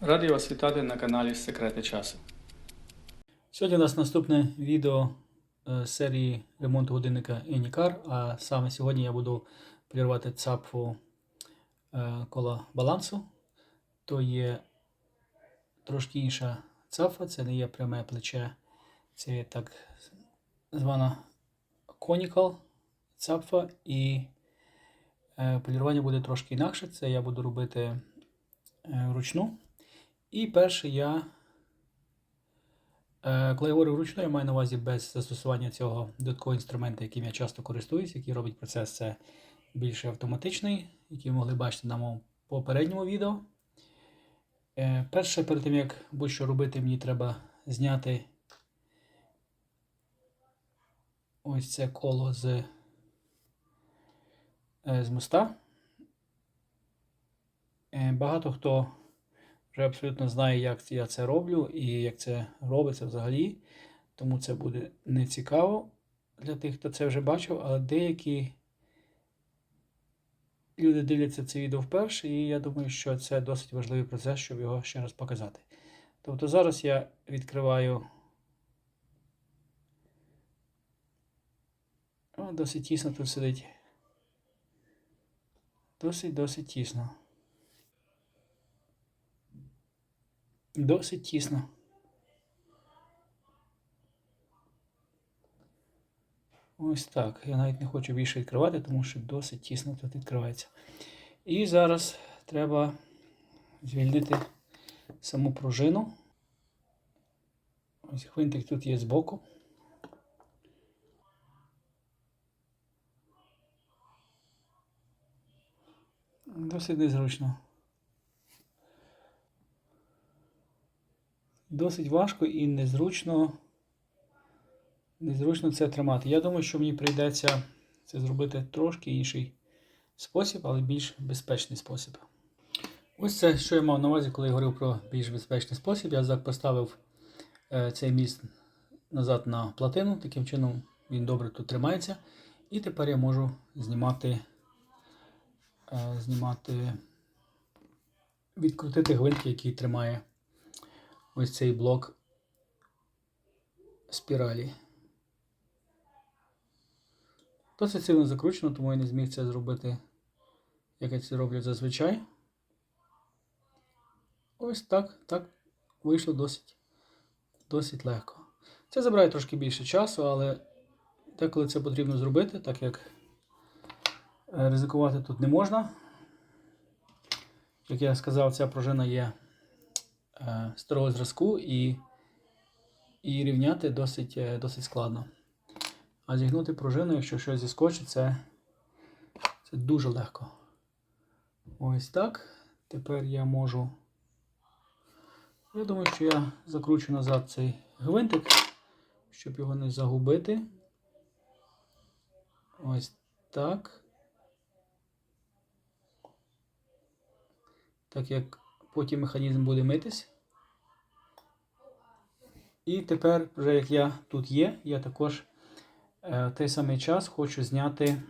Радий вас вітати на каналі Секрети часу. Сьогодні у нас наступне відео е, серії ремонту годинника Anycar, а саме сьогодні я буду полірувати цапфу е, кола балансу. То є трошки інша цапфа, це не є пряме плече, це є так звана conical цапфа і е, полірування буде трошки інакше. Це я буду робити вручну. І перше я, е, коли я говорю вручну, я маю на увазі без застосування цього додаткового інструменту, яким я часто користуюсь, який робить процес це більше автоматичний, який ви могли бачити на моєму попередньому відео. Е, Перше, перед тим як будь-що робити, мені треба зняти ось це коло з, е, з моста. Багато хто вже абсолютно знає, як я це роблю і як це робиться взагалі. Тому це буде не цікаво для тих, хто це вже бачив, але деякі люди дивляться це відео вперше, і я думаю, що це досить важливий процес, щоб його ще раз показати. Тобто зараз я відкриваю. О, досить тісно тут сидить. Досить, досить тісно. Досить тісно. Ось так. Я навіть не хочу більше відкривати, тому що досить тісно тут відкривається. І зараз треба звільнити саму пружину. Ось гвинтик тут є збоку. Досить незручно. Досить важко і незручно, незручно це тримати. Я думаю, що мені прийдеться це зробити трошки інший спосіб, але більш безпечний спосіб. Ось це, що я мав на увазі, коли я говорив про більш безпечний спосіб. Я поставив е, цей міст назад на платину, таким чином він добре тут тримається. І тепер я можу знімати, е, знімати, відкрутити гвинт, який тримає ось цей блок спіралі. Досить сильно закручено, тому я не зміг це зробити, як я це роблю зазвичай. Ось так, так вийшло досить, досить легко. Це забирає трошки більше часу, але деколи це потрібно зробити, так як е, ризикувати тут не можна. Як я сказав, ця пружина є старого зразку і, і рівняти досить, е, досить складно. А зігнути пружину, якщо щось зіскочить, це, це дуже легко. Ось так. Тепер я можу. Я думаю, що я закручу назад цей гвинтик, щоб його не загубити. Ось так. Так як потім механізм буде митись. І тепер, вже як я тут є, я також е, той самий час хочу зняти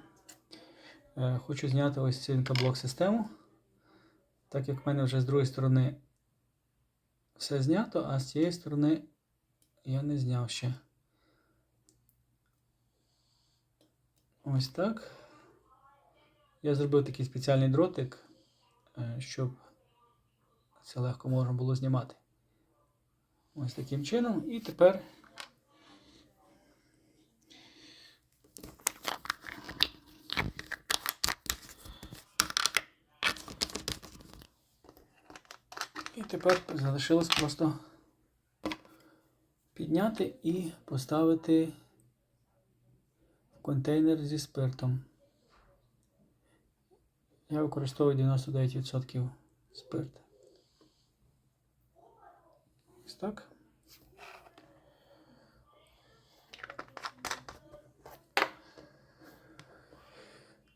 е, хочу зняти ось цю інкаблок систему. Так як в мене вже з другої сторони все знято, а з цієї сторони я не зняв ще. Ось так. Я зробив такий спеціальний дротик, е, щоб це легко можна було знімати. Ось таким чином. І тепер І тепер залишилось просто підняти і поставити в контейнер зі спиртом. Я використовую 99% спирту. Так.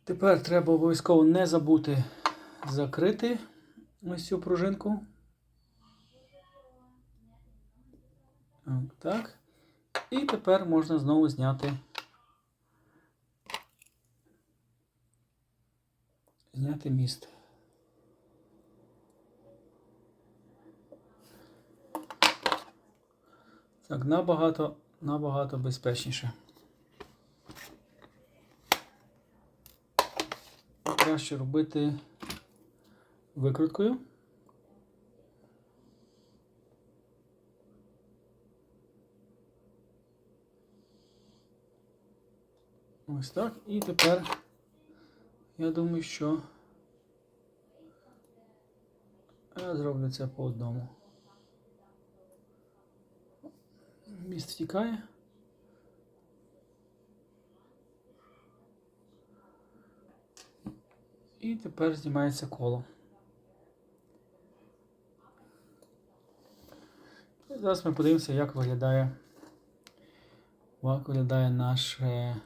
Тепер треба обов'язково не забути закрити ось цю пружинку. Так. І тепер можна знову зняти. Зняти міст. Так, набагато, набагато безпечніше. Краще робити викруткою. Ось так. І тепер я думаю, що я зроблю це по одному. Міст втікає. І тепер знімається коло. Зараз ми подивимося, як виглядає, як виглядає наше.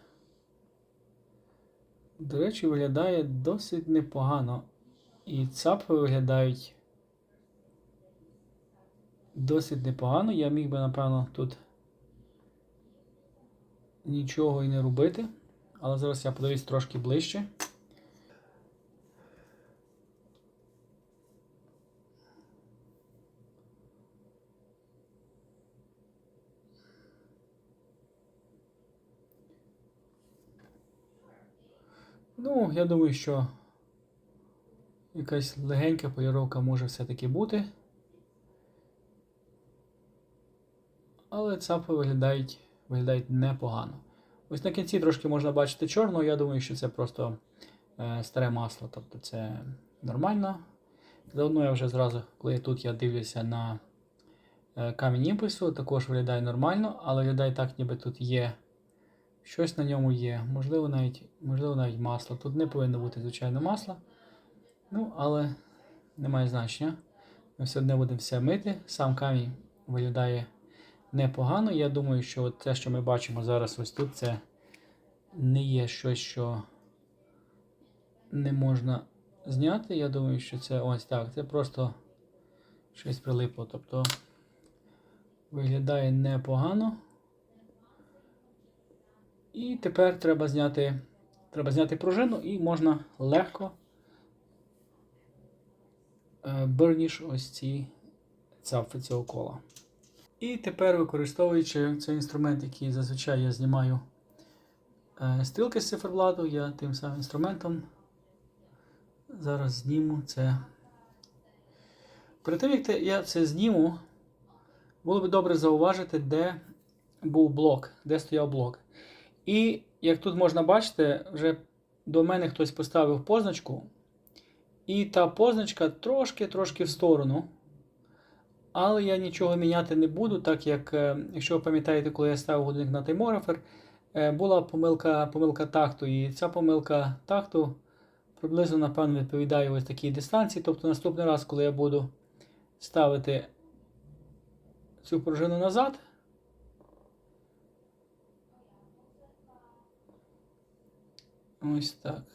До речі, виглядає досить непогано. І цапи виглядають досить непогано. Я міг би, напевно, тут нічого і не робити. Але зараз я подивлюсь трошки ближче. Ну, я думаю, що якась легенька поліровка може все-таки бути. Але цапи виглядають виглядають непогано. Ось на кінці трошки можна бачити чорного, я думаю, що це просто е, старе масло, тобто це нормально. Заодно я вже зразу, коли тут я дивлюся на е, камінь імпульсу, також виглядає нормально, але виглядає так, ніби тут є щось на ньому є. Можливо, навіть можливо, навіть масло. Тут не повинно бути, звичайно, масло. Ну, але немає значення. Ми все одно будемо все мити. Сам камінь виглядає непогано. Я думаю, що те, що ми бачимо зараз ось тут, це не є щось, що не можна зняти. Я думаю, що це ось так. Це просто щось прилипло. Тобто виглядає непогано. І тепер треба зняти треба зняти пружину і можна легко е, берніш ось ці цапфи цього кола. І тепер, використовуючи цей інструмент, який зазвичай я знімаю е, стрілки з циферблату, я тим самим інструментом зараз зніму це. Перед тим, як я це зніму, було б добре зауважити, де був блок, де стояв блок. І як тут можна бачити, вже до мене хтось поставив позначку. І та позначка трошки-трошки в сторону. Але я нічого міняти не буду, так як, е, якщо ви пам'ятаєте, коли я ставив годинник на таймографер, е, була помилка помилка такту. І ця помилка такту приблизно, напевно, відповідає ось такій дистанції. Тобто наступний раз, коли я буду ставити цю пружину назад, ось так.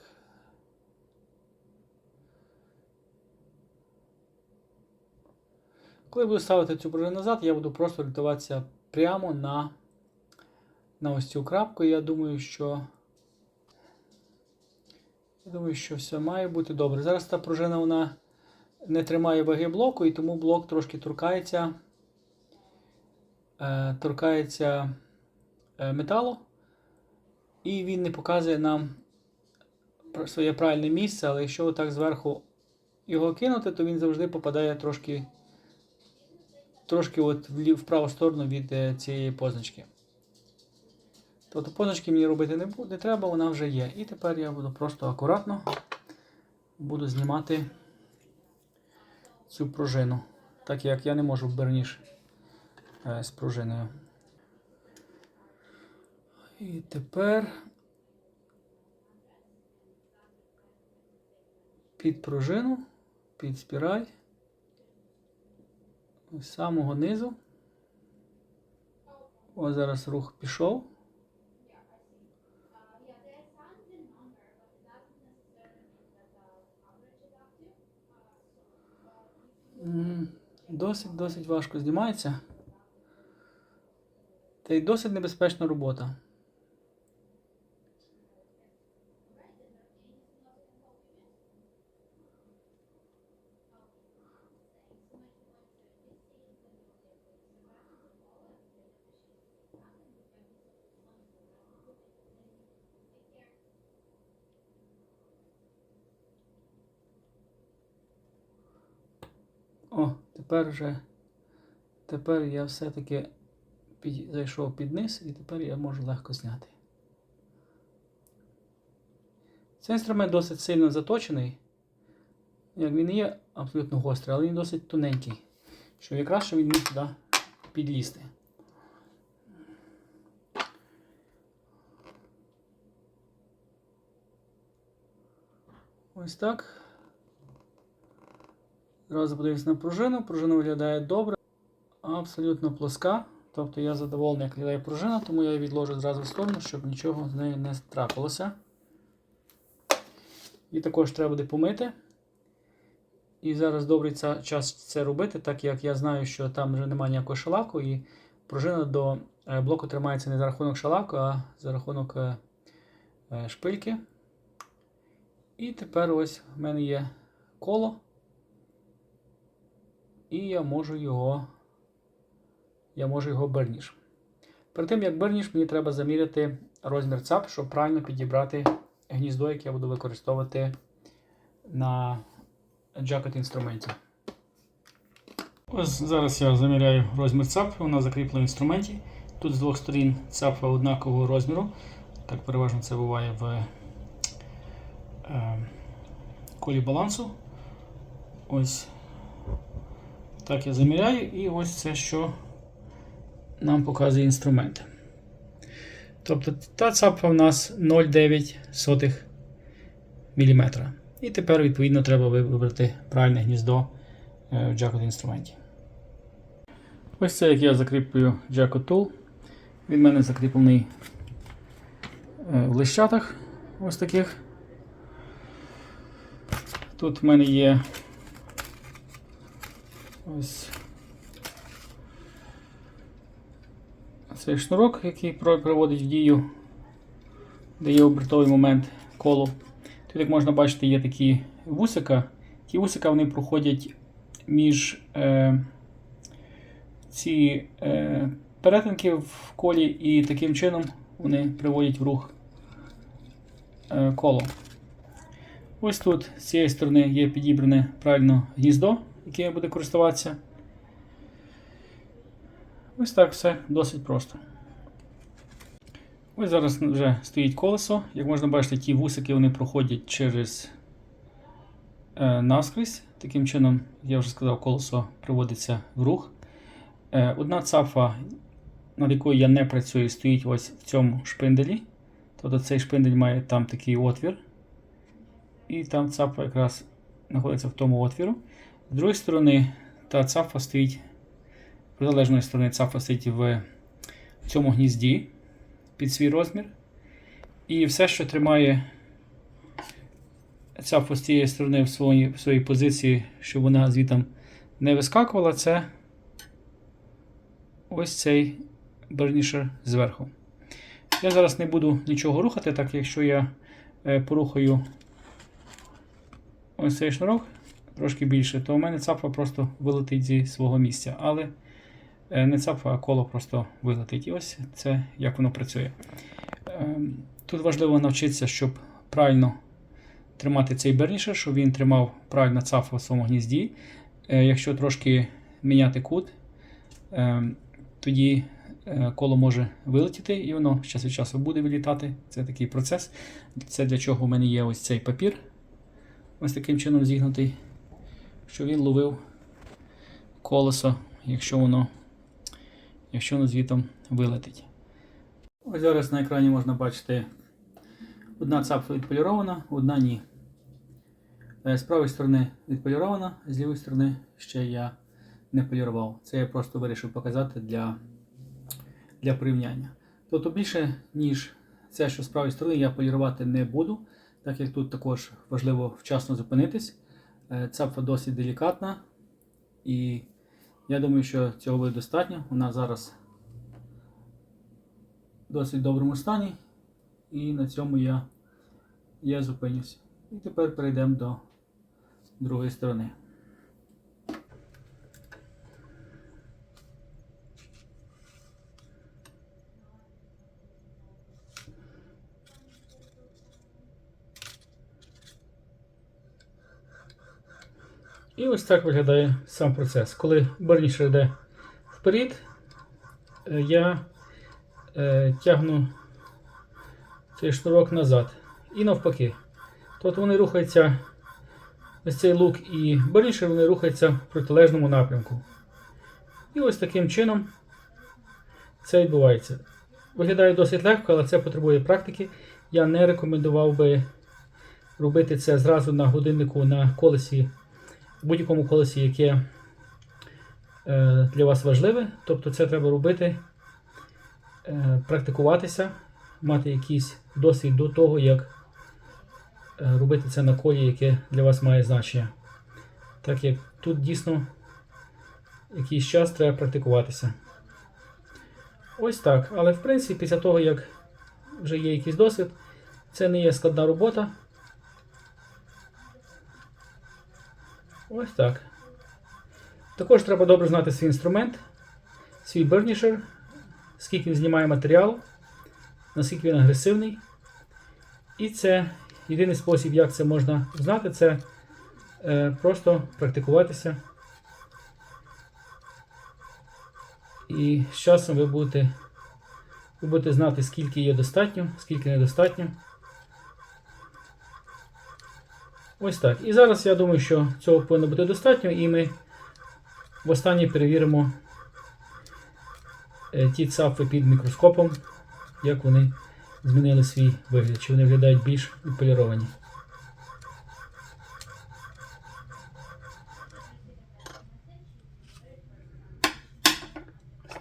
Коли буду ставити цю пружину назад, я буду просто орієнтуватися прямо на на ось цю крапку. Я думаю, що я думаю, що все має бути добре. Зараз та пружина вона не тримає ваги блоку, і тому блок трошки торкається, е, торкається е, металу, і він не показує нам своє правильне місце, але якщо отак зверху його кинути, то він завжди попадає трошки трошки от в праву сторону від е, цієї позначки. Тобто позначки мені робити не буде, треба, вона вже є. І тепер я буду просто акуратно буду знімати цю пружину, так як я не можу берніш е, з пружиною. І тепер під пружину, під спіраль з самого низу. Ось зараз рух пішов. Досить-досить важко знімається. Та й досить небезпечна робота. Тепер вже тепер я все-таки під, зайшов під низ і тепер я можу легко зняти. Цей інструмент досить сильно заточений. Як він є абсолютно гострий, але він досить тоненький. Що якраз що він міг туди підлізти. Ось так. Зразу подивимось на пружину. Пружина виглядає добре, абсолютно плоска. Тобто я задоволений, як виглядає пружина, тому я її відложу зразу в сторону, щоб нічого з нею не трапилося. І також треба буде помити. І зараз добрий час це робити, так як я знаю, що там вже немає ніякого шалаку, і пружина до е, блоку тримається не за рахунок шалаку, а за рахунок е, е, шпильки. І тепер ось в мене є коло. І я можу його. Я можу його берніш. Перед тим як берніш, мені треба заміряти розмір ЦАП, щоб правильно підібрати гніздо, яке я буду використовувати на джакет інструменті. Ось зараз я заміряю розмір ЦАП, вона закріплена в інструменті. Тут з двох сторін ЦАПа однакового розміру. Так переважно це буває в е, колі балансу. Ось так я заміряю, і ось це, що нам показує інструмент. Тобто та цапа в нас 0,9 мм. І тепер, відповідно, треба вибрати правильне гніздо е, в Jackot інструменті. Ось це як я закріплюю Jackot Tool. Він в мене закріплений е, в лищатах ось таких. Тут в мене є ось цей шнурок, який приводить в дію, де є обертовий момент колу. Тут, як можна бачити, є такі вусика. Ті вусика вони проходять між е, ці е, перетинки в колі, і таким чином вони приводять в рух е, коло. Ось тут з цієї сторони є підібране правильно гніздо, яким я буду користуватися. Ось так все досить просто. Ось зараз вже стоїть колесо. Як можна бачити, ті вусики вони проходять через е, наскрізь. Таким чином, я вже сказав, колесо приводиться в рух. Е, одна цапа, над якою я не працюю, стоїть ось в цьому шпинделі. Тобто цей шпиндель має там такий отвір. І там цапа якраз знаходиться в тому отвіру. З другої сторони, та цапа стоїть протилежної сторони цапа стоїть в цьому гнізді під свій розмір. І все, що тримає цапу з цієї сторони в своїй, в своїй позиції, щоб вона звідти не вискакувала, це ось цей барнішер зверху. Я зараз не буду нічого рухати, так якщо я е, порухаю ось цей шнурок трошки більше, то у мене цапа просто вилетить зі свого місця. Але Е, не цапа, а коло просто вилетить. І ось це як воно працює. Ем, Тут важливо навчитися, щоб правильно тримати цей бернішер, щоб він тримав правильно цапу в своєму гнізді. Е, Якщо трошки міняти кут, ем, тоді е, коло може вилетіти, і воно час від часу буде вилітати. Це такий процес. Це для чого в мене є ось цей папір. Ось таким чином зігнутий, щоб він ловив колесо, якщо воно якщо воно звітом вилетить. Ось зараз на екрані можна бачити одна цапка відполірована, одна ні. Е, З правої сторони відполірована, з лівої сторони ще я не полірував. Це я просто вирішив показати для, для порівняння. Тобто більше, ніж це, що з правої сторони, я полірувати не буду, так як тут також важливо вчасно зупинитись. Е, Цапка досить делікатна і я думаю, що цього буде достатньо. Вона зараз в досить доброму стані. І на цьому я, я зупинюся. І тепер перейдемо до другої сторони. І ось так виглядає сам процес. Коли барнішер йде вперед, е, я е, тягну цей шнурок назад. І навпаки. Тобто вони рухаються, ось цей лук і барнішер, вони рухаються в протилежному напрямку. І ось таким чином це відбувається. Виглядає досить легко, але це потребує практики. Я не рекомендував би робити це зразу на годиннику на колесі, будь-якому колесі, яке е, для вас важливе. Тобто це треба робити, е, практикуватися, мати якийсь досвід до того, як е, робити це на колі, яке для вас має значення. Так як тут дійсно якийсь час треба практикуватися. Ось так. Але в принципі, після того, як вже є якийсь досвід, це не є складна робота. Ось так. Також треба добре знати свій інструмент, свій бернішер, скільки він знімає матеріал, наскільки він агресивний. І це єдиний спосіб, як це можна знати, це е, просто практикуватися. І з часом ви будете, ви будете знати, скільки є достатньо, скільки недостатньо. Ось так. І зараз я думаю, що цього повинно бути достатньо, і ми востаннє перевіримо е, ті цапи під мікроскопом, як вони змінили свій вигляд, чи вони виглядають більш відполіровані.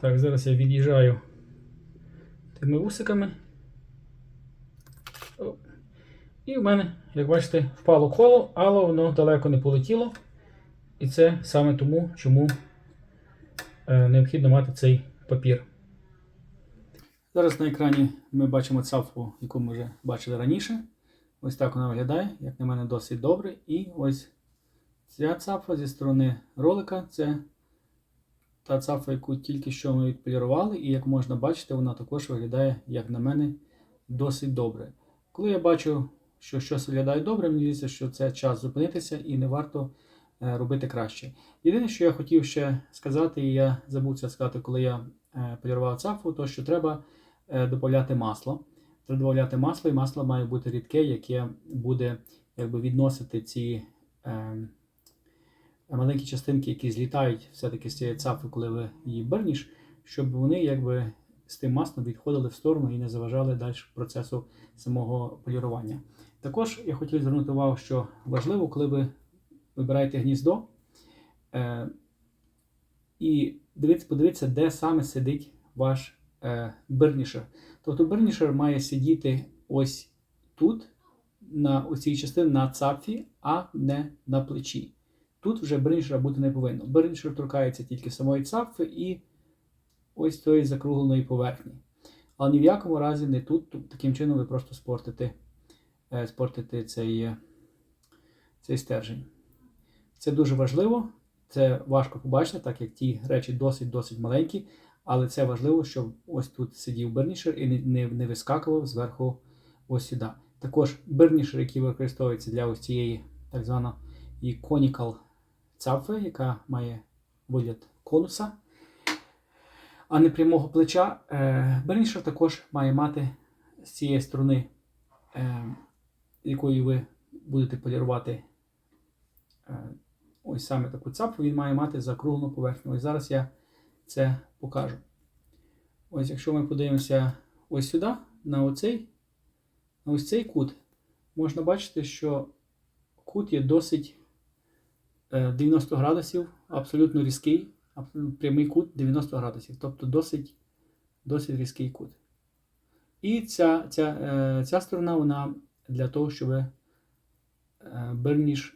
Так, зараз я від'їжджаю тими вусиками. І в мене, як бачите, впало коло, але воно далеко не полетіло. І це саме тому, чому е, необхідно мати цей папір. Зараз на екрані ми бачимо цапфу, яку ми вже бачили раніше. Ось так вона виглядає, як на мене, досить добре. І ось ця цапфа зі сторони ролика це та цапфа, яку тільки що ми відполірували, і як можна бачити, вона також виглядає, як на мене, досить добре. Коли я бачу, що щось виглядає добре, мені здається, що це час зупинитися і не варто е, робити краще. Єдине, що я хотів ще сказати, і я забув це сказати, коли я е, полірував цапфу, то що треба е, додати масло. Треба додати масло, і масло має бути рідке, яке буде якби, відносити ці. Е, маленькі частинки, які злітають все-таки з цієї цапи, коли ви її берніш, щоб вони якби з тим маслом відходили в сторону і не заважали далі процесу самого полірування. Також я хотів звернути увагу, що важливо, коли ви вибираєте гніздо е, і дивіться, подивіться, де саме сидить ваш е, бернішер. Тобто бернішер має сидіти ось тут, на цій частині на цапфі, а не на плечі. Тут вже бриншера бути не повинно. Бриншер торкається тільки самої цапфи і ось тої закругленої поверхні. Але ні в якому разі не тут. Таким чином ви просто спортите, е, спортите цей, е, цей стержень. Це дуже важливо. Це важко побачити, так як ті речі досить-досить маленькі. Але це важливо, щоб ось тут сидів бернішер і не, не, не вискакував зверху ось сюди. Також бернішер, який використовується для ось цієї так званої conical цапфи, яка має вигляд конуса, а не прямого плеча. Бернішер також має мати з цієї сторони, е, якою ви будете полірувати е, ось саме таку цапфу, він має мати закруглену поверхню. Ось зараз я це покажу. Ось якщо ми подивимося ось сюди, на оцей, на ось цей кут, можна бачити, що кут є досить 90 е, градусів, абсолютно різкий, прямий кут 90 градусів, тобто досить досить різкий кут. І ця ця, е, ця сторона вона для того, щоб е, берніш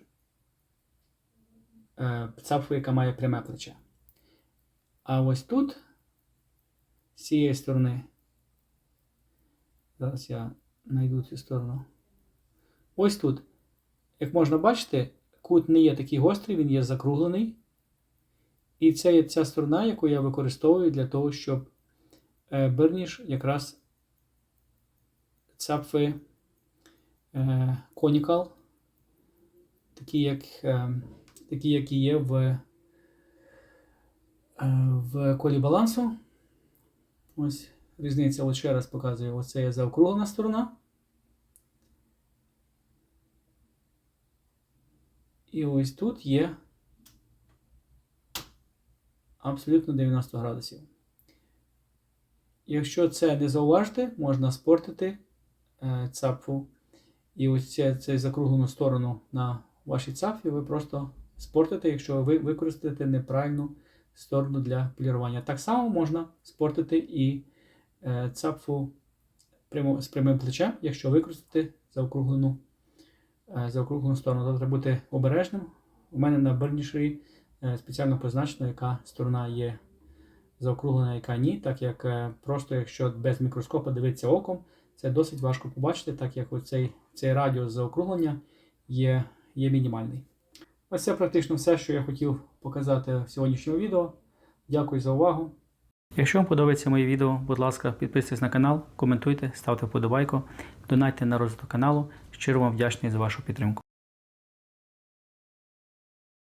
цапфу, яка має пряме плече. А ось тут, з цієї сторони, зараз я знайду цю сторону. Ось тут, як можна бачити, Кут не є такий гострий, він є закруглений. І це є ця сторона, яку я використовую для того, щоб е, берніш якраз цапфи конікал, такі як е, такі, які є в, е, в колі балансу. Ось різниця, ще раз показую, оце є заокруглена сторона. І ось тут є абсолютно 90 градусів. Якщо це не зауважити, можна спортити е, цапфу. І ось цю закруглену сторону на вашій цапфі ви просто спортите, якщо ви використаєте неправильну сторону для полірування. Так само можна спортити і е, цапфу з прямим плечем, якщо використати заокруглену, е, заокруглену сторону. Тобто треба бути обережним. У мене на бернішері спеціально позначено, яка сторона є заокруглена, яка ні, так як е, просто якщо без мікроскопа дивитися оком, це досить важко побачити, так як оцей, цей радіус заокруглення є, є мінімальний. Ось це практично все, що я хотів показати в сьогоднішньому відео. Дякую за увагу. Якщо вам подобається моє відео, будь ласка, підписуйтесь на канал, коментуйте, ставте вподобайку, донайте на розвиток каналу. Щиро вам вдячний за вашу підтримку.